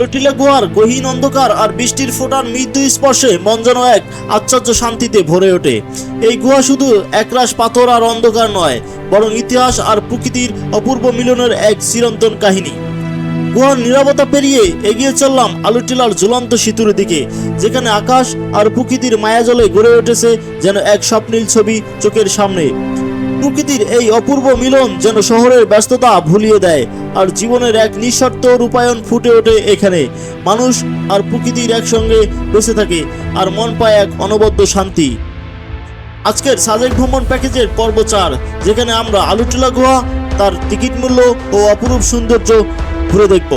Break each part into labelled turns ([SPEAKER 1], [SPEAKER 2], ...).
[SPEAKER 1] আলুটিলা গুহার গহীন অন্ধকার আর বৃষ্টির ফোঁটার মৃদু স্পর্শে মন যেন এক আশ্চর্য শান্তিতে ভরে ওঠে। এই গুহা শুধু একরাশ পাথর আর অন্ধকার নয়, বরং ইতিহাস আর প্রকৃতির অপূর্ব মিলনের এক চিরন্তন কাহিনী। গুহার নিরাপত্তা পেরিয়ে এগিয়ে চললাম আলুটিলার ঝুলন্ত সেতুর দিকে, যেখানে আকাশ আর প্রকৃতির মায়াজলে গড়ে উঠেছে যেন এক স্বপ্নীল ছবি চোখের সামনে। প্রকৃতির এই অপূর্ব মিলন যেন শহরের ব্যস্ততা ভুলিয়ে দেয়, আর জীবনের এক নিঃশর্ত রূপায়ণ ফুটে ওঠে এখানে। মানুষ আর প্রকৃতির একসঙ্গে বেঁচে থাকে, আর মন পায় এক অনবদ্য শান্তি। আজকের সাজেক ভ্রমণ প্যাকেজের পর্ব চার, যেখানে আমরা আলুটিলা গুহা, তার টিকিট মূল্য ও অপরূপ সৌন্দর্য ঘুরে দেখব।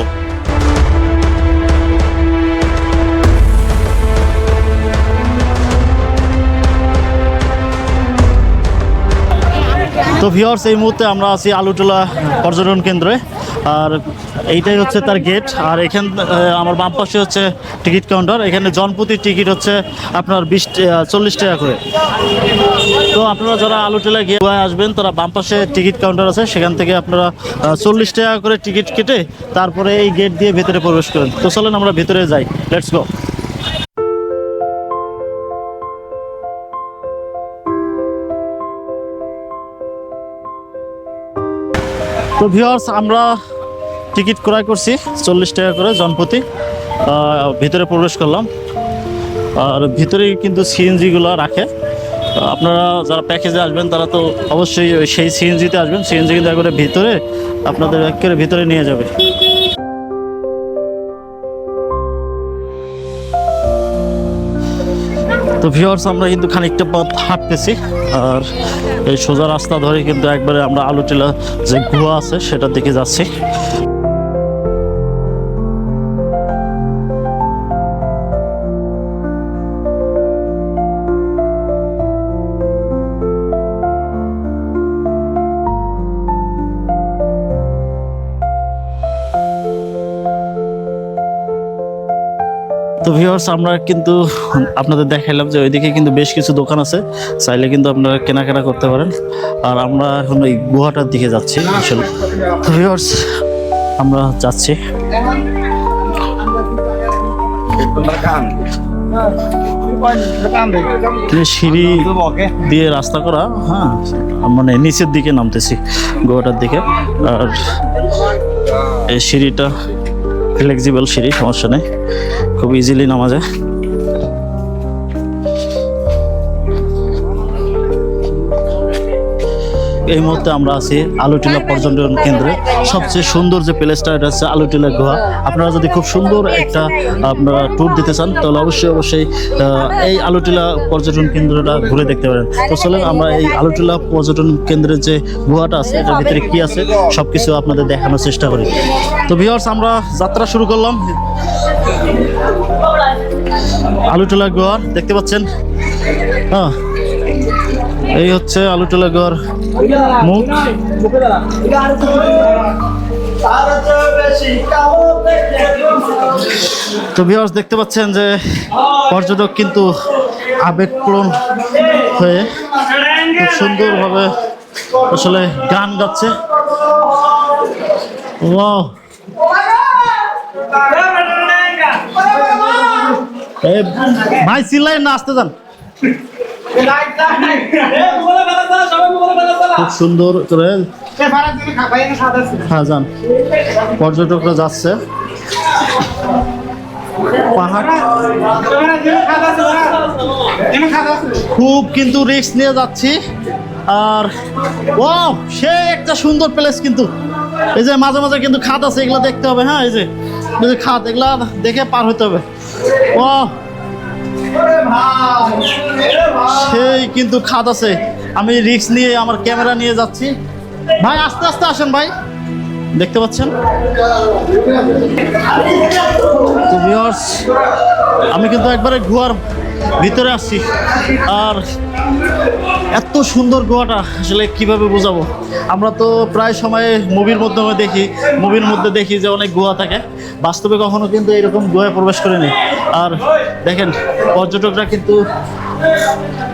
[SPEAKER 1] তো ভিওর্স এই মুহূর্তে আমরা আছি আলুটোলা পর্যটন কেন্দ্রে। আর এইটাই হচ্ছে তার গেট আর এখান আমার বাম পাশে হচ্ছে টিকিট কাউন্টার। এখানে জনপ্রতি টিকিট হচ্ছে আপনার বিশ চল্লিশ টাকা করে। তো আপনারা যারা আলুটোলা গিয়ে আসবেন, তারা বাম পাশে টিকিট কাউন্টার আছে। সেখান থেকে আপনারা চল্লিশ টাকা করে টিকিট কেটে তারপরে এই গেট দিয়ে ভেতরে প্রবেশ করেন। তো চলেন আমরা ভেতরে যাই। লেটস গো তো ভিওর্স আমরা টিকিট ক্রয় করছি, চল্লিশ টাকা করে জনপ্রতি। ভিতরে প্রবেশ করলাম। আর ভিতরে কিন্তু সিএনজিগুলো রাখে। আপনারা যারা প্যাকেজে আসবেন, তারা তো অবশ্যই সেই সিএনজিতে আসবেন। সিএনজি কিন্তু একবারে ভিতরে, আপনাদের একেবারে ভিতরে নিয়ে যাবে। তো ভিউয়ার্স আমরা কিন্তু খানিকটা পথ হাঁটতেছি। আর এই সোজা রাস্তা ধরে কিন্তু একবারে আমরা আলুটিলা যে গুহা আছে, সেটার দিকে যাচ্ছি। তো ভিউয়ার্স আমরা কিন্তু আপনাদের দেখাইলাম যে ওইদিকে কিন্তু বেশ কিছু দোকান আছে। চাইলে কিন্তু আপনারা কেনাকাটা করতে পারেন। আর আমরা এখন ওই গুহাটার দিকে যাচ্ছি আসলে তো ভিউয়ার্স আমরা যাচ্ছি। সিঁড়ি দিয়ে রাস্তা করা? হ্যাঁ মানে নিচের দিকে নামতেছি গোয়াটার দিকে। আর এই সিঁড়িটা ফ্লেক্সিবল সিঁড়ি সমস্যা নেই। খুব ইজিলি নামা যায়। এই মুহূর্তে আমরা আছি আলুটিলা পর্যটন কেন্দ্রে। সবচেয়ে সুন্দর যে প্লেসটা এটা হচ্ছে আলুটিলা গুহা। আপনারা যদি খুব সুন্দর একটা, আপনারা ট্যুর দিতে চান, তাহলে অবশ্যই অবশ্যই এই আলুটিলা পর্যটন কেন্দ্রটা ঘুরে দেখতে পারেন। তো চলেন, আমরা এই আলুটিলা পর্যটন কেন্দ্রের যে গুহাটা আছে, এটার ভিতরে কি আছে সব কিছু আপনাদের দেখানোর চেষ্টা করি। তো ভিওর্স আমরা যাত্রা শুরু করলাম। আলুটোলা গোয়ার দেখতে পাচ্ছেন? হ্যাঁ। এই হচ্ছে আলুটোলা গোয়ার তো ভিউয়ার্স দেখতে পাচ্ছেন যে পর্যটক কিন্তু আবেগপ্রণ হয়ে খুব সুন্দরভাবে আসলে গান গাচ্ছে। এই ভাই চিল্লাই না, আসতে যান। খুব সুন্দর করে হ্যাঁ যান। পর্যটকরা যাচ্ছে। পাহাড়। খুব কিন্তু রিস্ক নিয়ে যাচ্ছি। আর ও সে একটা সুন্দর প্লেস কিন্তু। এই যে মাঝে মাঝে কিন্তু খাত আছে, এগুলো দেখতে হবে হ্যাঁ এই যে খাত এগুলা দেখে পার হতে হবে। ও সেই কিন্তু খাত আছে। আমি রিস্ক নিয়ে আমার ক্যামেরা নিয়ে যাচ্ছি। ভাই, আস্তে আস্তে আসেন ভাই। দেখতে পাচ্ছেন? আমি কিন্তু একবারে গুহার ভিতরে আসছি। আর এত সুন্দর গোয়াটা, আসলে কীভাবে বোঝাবো? আমরা তো প্রায় সময় মুভির মাধ্যমে দেখি, মুভির মধ্যে দেখি যে অনেক গুহা থাকে। বাস্তবে কখনো কিন্তু এরকম গোয়ায় প্রবেশ করিনি। আর দেখেন, পর্যটকরা কিন্তু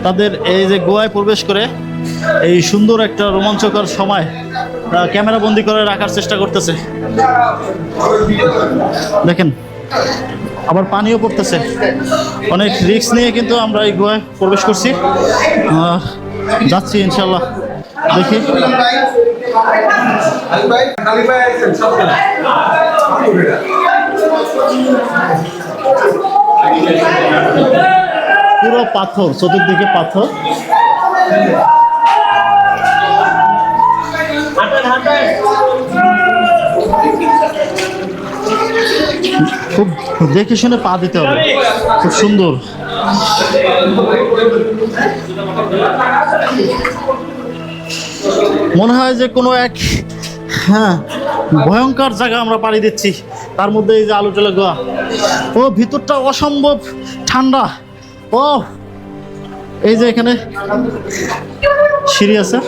[SPEAKER 1] তাদের এই যে গোয়ায় প্রবেশ করে এই সুন্দর একটা রোমাঞ্চকর সময় ক্যামেরা বন্দি করে রাখার চেষ্টা করতেছে। দেখেন আবার পানিও পড়তেছে। অনেক রিস্ক নিয়ে কিন্তু আমরা এই গুহায় প্রবেশ করছি। যাচ্ছি ইনশাল্লাহ দেখি। পুরো পাথর, চতুর্দিকে পাথর। খুব দেখে শুনে পা দিতে হবে। খুব সুন্দর। মনে হয় যে কোনো এক হ্যাঁ ভয়ঙ্কর জায়গা আমরা পাড়ি দিচ্ছি। তার মধ্যে এই যে আলু টলে গোয়া। ও ভিতরটা অসম্ভব ঠান্ডা। ও এই যে এখানে সিঁড়ি আছে।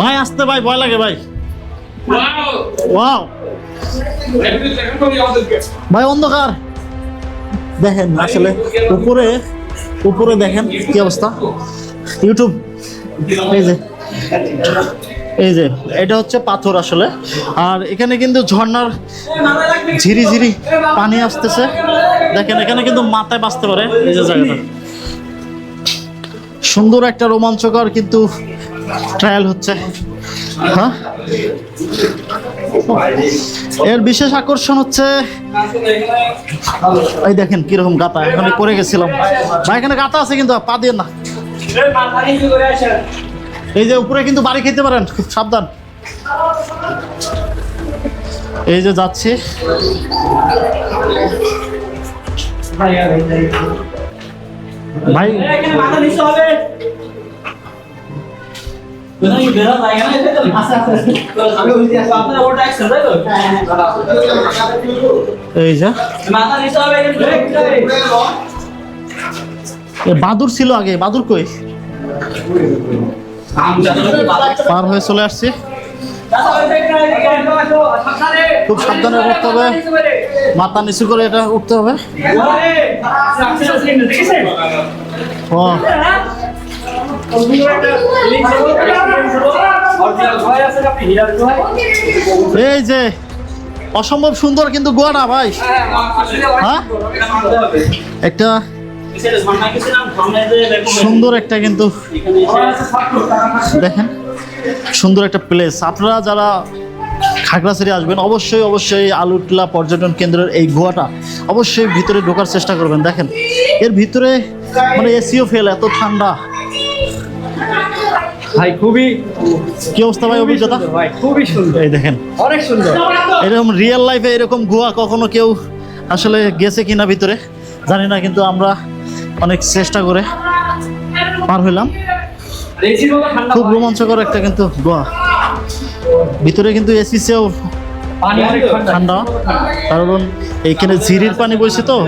[SPEAKER 1] ভাই আসতে ভাই ভয় লাগে ভাই। ওয়াও ভাই অন্ধকার। দেখেন আসলে উপরে উপরে দেখেন কি অবস্থা? ইউটিউব এই যে। এই যে এটা হচ্ছে পাথর আসলে। আর এখানে কিন্তু ঝর্ণার ঝিরি ঝিরি পানি আসতেছে। দেখেন এখানে কিন্তু মাথায় বাঁচতে পারে। এই যে জায়গাটা। সুন্দর একটা রোমাঞ্চকর কিন্তু ট্রায়াল হচ্ছে। হ্যাঁ? এর বিশেষ আকর্ষণ হচ্ছে, এই দেখেন কীরকম গাতা এখানে পড়ে গেছিলাম। ভাই, এখানে গাতা আছে কিন্তু, পা দিয়ে না। এই যে উপরে কিন্তু বাড়ি খেতে পারেন, খুব সাবধান। এই যে যাচ্ছি। ভাই এই যে বাদুর ছিল আগে বাদুর কই পার হয়ে চলে আসছি খুব সাবধানে করতে হবে মাথা নিচু করে এটা উঠতে হবে ও এই যে, অসম্ভব সুন্দর কিন্তু গোয়াটা ভাই? হ্যাঁ? একটা সুন্দর একটা কিন্তু দেখেন, সুন্দর একটা প্লেস আপনারা যারা খাগড়াছড়ি আসবেন, অবশ্যই অবশ্যই আলুটলা পর্যটন কেন্দ্রের এই গুহাটা অবশ্যই ভিতরে ঢোকার চেষ্টা করবেন। দেখেন, এর ভিতরে মানে এসিও ফেল এত ঠান্ডা।
[SPEAKER 2] ভাই খুবই
[SPEAKER 1] কি অবস্থা ভাই অভিজ্ঞতা?
[SPEAKER 2] ভাই খুবই সুন্দর।
[SPEAKER 1] এই দেখেন।
[SPEAKER 2] অনেক সুন্দর।
[SPEAKER 1] এরকম রিয়েল লাইফে এরকম গুহা কখনো কেউ আসলে গেছে কিনা ভিতরে জানি না কিন্তু আমরা অনেক চেষ্টা করে পার হইলাম। খুব রোমাঞ্চকর একটা কিন্তু গুহা। ভিতরে কিন্তু এসি সেও
[SPEAKER 2] ঠান্ডা।
[SPEAKER 1] কারণ এইখানে ঝিরির পানি বইছে তো।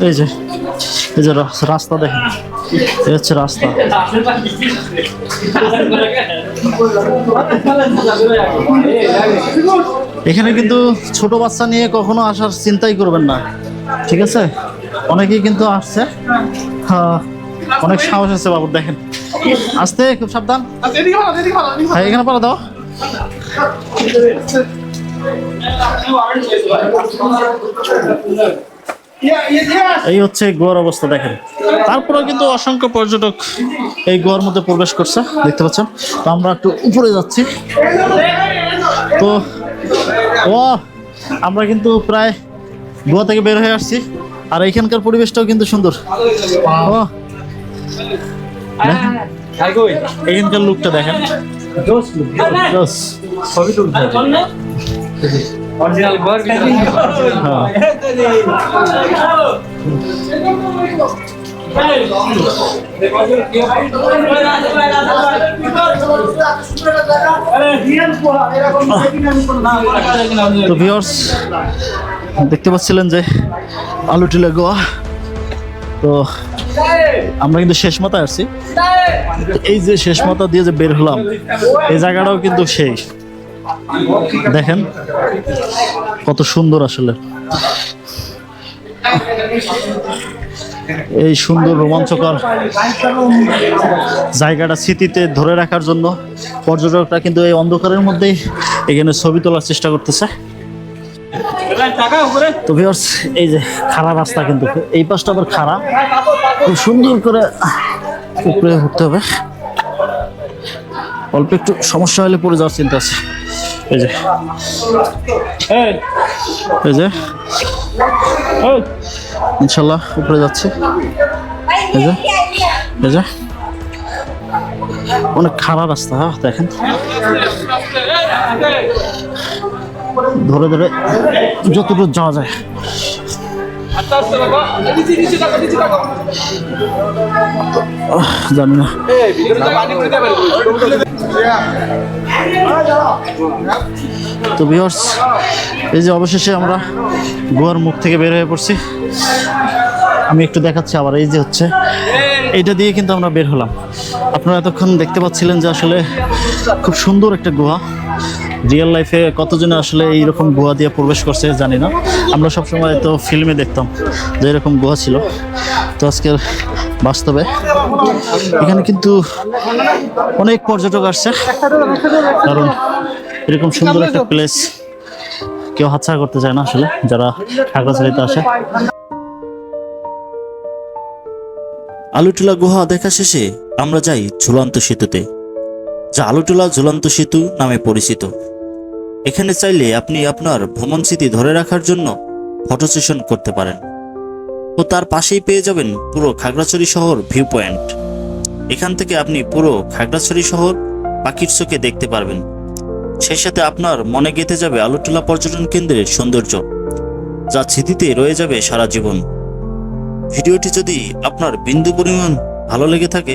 [SPEAKER 1] এই যে এই যে রাস- রাস্তা দেখেন। এই হচ্ছে রাস্তা। এখানে কিন্তু ছোট বাচ্চা নিয়ে কখনো আসার চিন্তাই করবেন না। ঠিক আছে? অনেকেই কিন্তু আসছে। হ্যাঁ, অনেক সাহস আছে বাবু দেখেন। আসতে খুব সাবধান। হ্যাঁ এখানে পারা দাও। এই হচ্ছে গোয়ার অবস্থা দেখেন। তারপরেও কিন্তু অসংখ্য পর্যটক এই গোয়ার মধ্যে প্রবেশ করছে দেখতে পাচ্ছেন। তো আমরা একটু উপরে যাচ্ছি। তো ও আমরা কিন্তু প্রায় গোয়া থেকে বের হয়ে আসছি। আর এইখানকার পরিবেশটাও কিন্তু সুন্দর। ও দেখেন, এইখানকার লুকটা দেখেন। জোস।
[SPEAKER 2] অরিজিনাল ঘর
[SPEAKER 1] হ্যাঁ। তো ভিউয়ার্স দেখতে পাচ্ছিলেন যে আলু টিলা গোয়া। তো আমরা কিন্তু শেষ মাথায় আসছি। এই যে শেষ মাথা দিয়ে যে বের হলাম, এই জায়গাটাও কিন্তু সেই দেখেন কত সুন্দর আসলে। এই সুন্দর রোমাঞ্চকর জায়গাটা স্মৃতিতে ধরে রাখার জন্য পর্যটকরা কিন্তু এই অন্ধকারের মধ্যেই এখানে ছবি তোলার চেষ্টা করতেছে। তো ভিউয়ার্স এই যে খাড়া রাস্তা কিন্তু এই পাশটা আবার খাড়া। খুব সুন্দর করে উপরে উঠতে হবে। অল্প একটু সমস্যা হলে পড়ে যাওয়ার চিন্তা আছে। এই যে এই যে ইনশাল্লাহ উপরে যাচ্ছে। এই যে এই যে। অনেক খারাপ রাস্তা হ্যাঁ, দেখেন। ধরে ধরে যতটুকু যাওয়া যায়। জানি না। তো ভিউয়ার্স এই যে অবশেষে আমরা গোয়ার মুখ থেকে বের হয়ে পড়ছি। আমি একটু দেখাচ্ছি আবার, এই যে হচ্ছে, এইটা দিয়ে কিন্তু আমরা বের হলাম। আপনারা এতক্ষণ দেখতে পাচ্ছিলেন যে আসলে খুব সুন্দর একটা গুহা। রিয়েল লাইফে কতজনে আসলে এইরকম গুহা দিয়ে প্রবেশ করছে জানি না। আমরা সবসময় তো ফিল্মে দেখতাম যে এরকম গুহা ছিল। তো আজকের বাস্তবে এখানে কিন্তু অনেক পর্যটক আসছে। কারণ এরকম সুন্দর একটা প্লেস কেউ হাতছাড়া করতে চায় না আসলে, যারা খাগড়াছড়িতে আসে। আলুটুলা গুহা দেখা শেষে আমরা যাই ঝুলন্ত সেতুতে। যা আলুটুলা ঝুলন্ত সেতু নামে পরিচিত। এখানে চাইলে আপনি আপনার ভ্রমণ স্মৃতি ধরে রাখার জন্য ফটো সেশন করতে পারেন। ও তার পাশেই পেয়ে যাবেন পুরো খাগড়াছড়ি শহর ভিউ পয়েন্ট এখান থেকে আপনি পুরো খাগড়াছড়ি শহর পাখির চোখে দেখতে পারবেন। সেই সাথে আপনার মনে গেঁথে যাবে আলুটুলা পর্যটন কেন্দ্রের সৌন্দর্য, যা স্মৃতিতে রয়ে যাবে সারা জীবন। ভিডিওটি যদি আপনার বিন্দু পরিমাণ ভালো লেগে থাকে